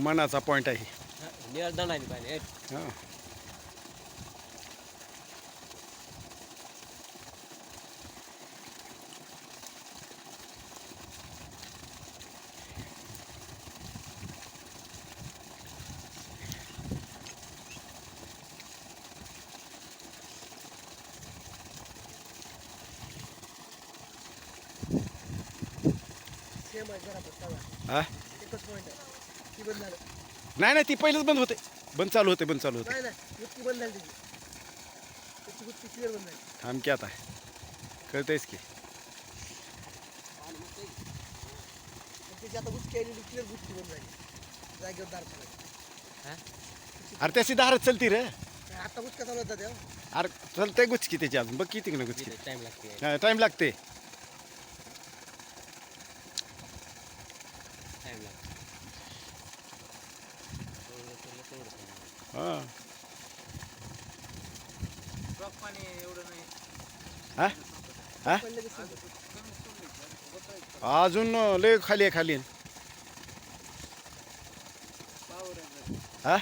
मनाचा पॉईंट आहे. निळा दंडाने पाहिजे हा. हा? नाही नाही ती पहिलेच बंद होते. बंद चालू होते बंद चालू होते. थांब की आता. कळतंयच की? अरे त्याची दारच चलती रे. आता गुचका चालू होता अरे चलतंय गुचकी त्याची अजून. बघ किती ना गुचकी. टाइम लागते. टाइम लागते. हा. पाणी एवढं नाही. हा? हा. अजून लय खाली आहे खाली. हा?